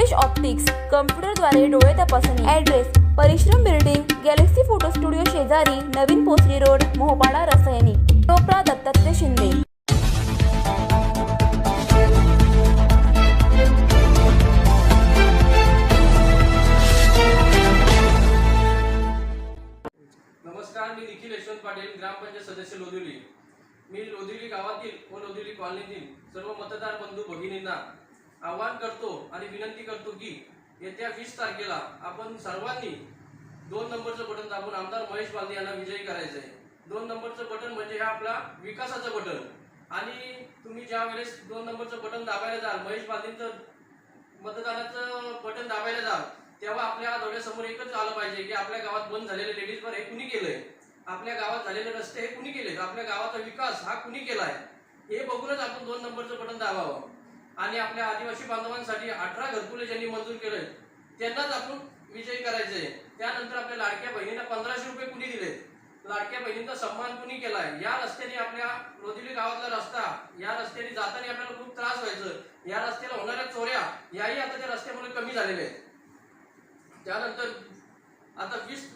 Rupesh optics कम्प्युटरद्वारे डोळे तपासणी. Address परिश्रम बिल्डिंग गॅलेक्सी फोटो स्टुडिओ शेजारी नवीन पोसरी रोड मोहपाडा रसायनी. टोपरा दत्तात्रय शिंदे. नमस्कार मी निखिल यशवंत पाटील ग्रामपंचायत सदस्य लोधिवली मी लोधिवली गावातील व लोधिवली कॉलनीतील सर्व मतदार बंधू भगिनींना आवाहन करतो आणि विनंती करतो की येत्या वीस तारखेला आपण सर्वांनी दोन नंबरचं बटन दाबून आमदार महेश बालदी यांना विजयी करायचं आहे. दोन नंबरचं बटन म्हणजे हा आपला विकासाचं बटन. आणि तुम्ही ज्या वेळेस दोन नंबरचं बटन दाबायला जाल महेश बालदींचं मतदानाचं बटन दाबायला जाल तेव्हा आपल्या डोळ्यासमोर एकच आलं पाहिजे की आपल्या गावात बंद झालेले लेडीज वर हे कुणी केलंय? आपल्या गावात झालेले रस्ते हे कुणी केले आपल्या गावाचा विकास हा कुणी केलाय? हे बघूनच आपण दोन नंबरचं बटन दाबावं. आणि आपल्या आदिवासी बांधवांसाठी अठरा घरकुले ज्यांनी मंजूर केले त्यांनाच आपण विजयी करायचे त्यानंतर आपल्या लाडक्या बहिणींना पंधराशे रुपये कुणी दिले लाडक्या बहिणींचा सन्मान कुणी केलाय? या रस्त्याने आपल्या रोदिली गावातला रस्ता या रस्त्याने जाताना आपल्याला खूप त्रास व्हायचं. या रस्त्याला होणाऱ्या चोऱ्या याही आता त्या रस्त्यामुळे कमी झालेल्या आहेत. त्यानंतर आता वीस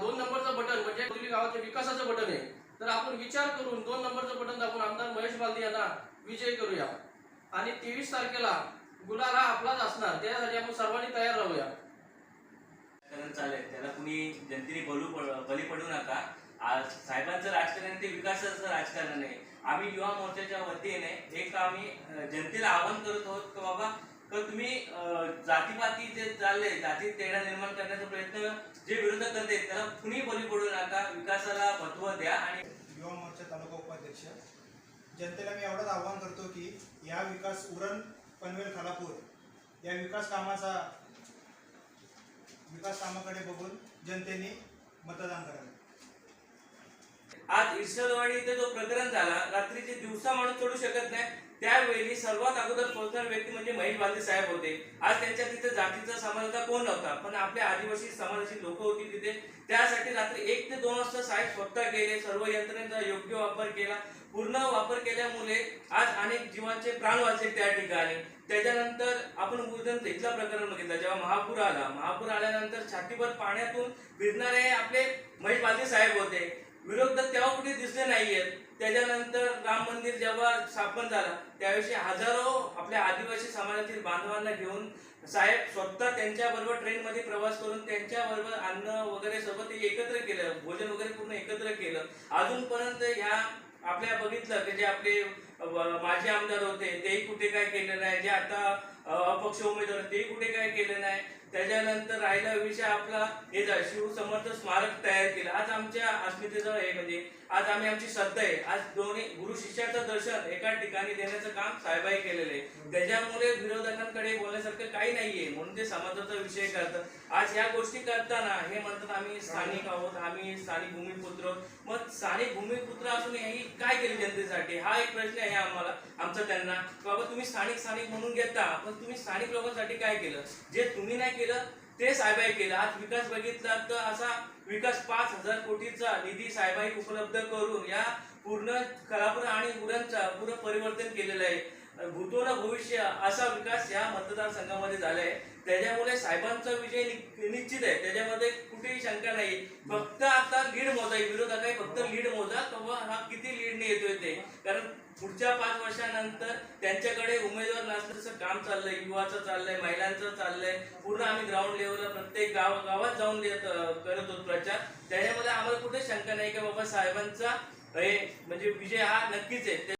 दोन नंबरचं बटन म्हणजे रोदिली गावाच्या विकासाचं बटन आहे. तर आपण विचार करून दोन नंबरचं बटन दाबून आमदार महेश बालदी यांना विजय करूया. आणि तेवीस तारखेला गुलाल हा आपलाच असणार. त्यासाठी आपण सर्वांनी तयार राहूया. चालेल त्याला कुणी जनतेने बलू पड- बली पडू नका. आज साहेबांचं राजकारण ते विकासाचं राजकारण आहे. आम्ही युवा मोर्चाच्या वतीने एक आम्ही जनतेला आवाहन करत आहोत की बाबा का तुम्ही जातीपाती जे चालले जाती तेढा निर्माण करण्याचा प्रयत्न जे विरोधक करते त्याला कुणी बली पडू नका. विकासाला महत्त्व द्या आणि युवा मोर्चा तालुका उपाध्यक्ष जनतेला मी एवढंच आव्हान करतो की या विकास उरण पनवेल खालापूर या विकास कामाचा विकास कामाकडे बघून जनतेने मतदान करावे. आज इरशलवाडी इथे जो प्रकरण झाला रात्रीचे दिवसा माणूस चढू शकत नाही. त्यावेळी सर्वात अगोदर पोहोचणारे व्यक्ती म्हणजे महेश बांधे साहेब होते. आज त्यांच्या तिथे जातीचा समाजाचा कोण नव्हता. पण आपल्या आदिवासी समाजाची लोक होती तिथे. त्यासाठी रात्री एक ते दोन वाजता साहेब स्वतः गेले सर्व यंत्रणेचा योग्य वापर केला. पूर्ण वापर केल्यामुळे आज अनेक जीवांचे प्राण वाचले त्या ठिकाणी. त्याच्यानंतर आपण उदाहरण इथला प्रकरण बघितला. जेव्हा महापूर आला महापूर आल्यानंतर छातीभर पाण्यातून फिरणारे आपले महेश बांधे साहेब होते. विरोधक तेव्हा कुठे दिसले नाहीयेत. त्याच्यानंतर राम मंदिर जेव्हा स्थापन झालं त्यावेळी हजारो आपल्या आदिवासी समाजातील बांधवांना घेऊन साहेब स्वतः त्यांच्या बरोबर प्रवास करून त्यांच्या बरोबर अन्न वगैरे सोबत एकत्र केलं भोजन वगैरे पूर्ण एकत्र केलं. अजूनपर्यंत ह्या आपल्या बघितलं की जे आपले माजी आमदार होते तेही कुठे काय केलं नाही जे आता अपक्ष उमेदवार ते कुठे काय केलं नाही. त्याच्यानंतर राहिला विषय आपला हे शिवसमर्थ स्मारक तयार केलं. आज आमच्या अस्मितेजवळ आहे म्हणजे आज आम्ही आमची श्रद्धा आहे. आज दोन्ही गुरु शिष्याचं दर्शन एका ठिकाणी देण्याचं काम साहेबाई केलेलं आहे. त्याच्यामुळे विरोधकांकडे बोलण्यासारखं काही नाहीये. म्हणून ते समाजाचा विषय करतात. आज या गोष्टी करताना हे म्हणतात आम्ही स्थानिक आहोत आम्ही स्थानिक भूमिपुत्र. मग स्थानिक भूमिपुत्र असून हेही काय केले जनतेसाठी? हा एक प्रश्न आहे आम्हाला आमचा त्यांना. बाबा तुम्ही स्थानिक स्थानिक म्हणून घेता पण तुम्ही स्थानिक लोकांसाठी काय केलं? जे तुम्ही नाही केलं ते साहेबाई केलं. आज विकास बघितला तर असा विकास पाच हजार कोटीचा निधी साहेबाई उपलब्ध करून या पूर्ण कलापूर आणि उरणचा पूर्ण परिवर्तन केलेलं आहे. भूतोला भविष्य असा विकास या मतदारसंघामध्ये झालाय. त्याच्यामुळे साहेबांचा विजय निश्चित आहे. त्याच्यामध्ये कुठेही शंका नाही. फक्त आता लीड मोजा. विरोधक आहे फक्त लीड मोजा. किंवा हा किती लीडने येतोय ते. कारण पुढच्या पाच वर्षानंतर त्यांच्याकडे उमेदवार नसल्याचं काम चाललंय. युवाचं चाललंय महिलांचं चाललंय. पूर्ण आम्ही ग्राउंड लेवलला प्रत्येक गाव गावात जाऊन देत करत होतो प्रचार. त्याच्यामध्ये आम्हाला कुठे शंका नाही की बाबा साहेबांचा हे म्हणजे विजय हा नक्कीच आहे.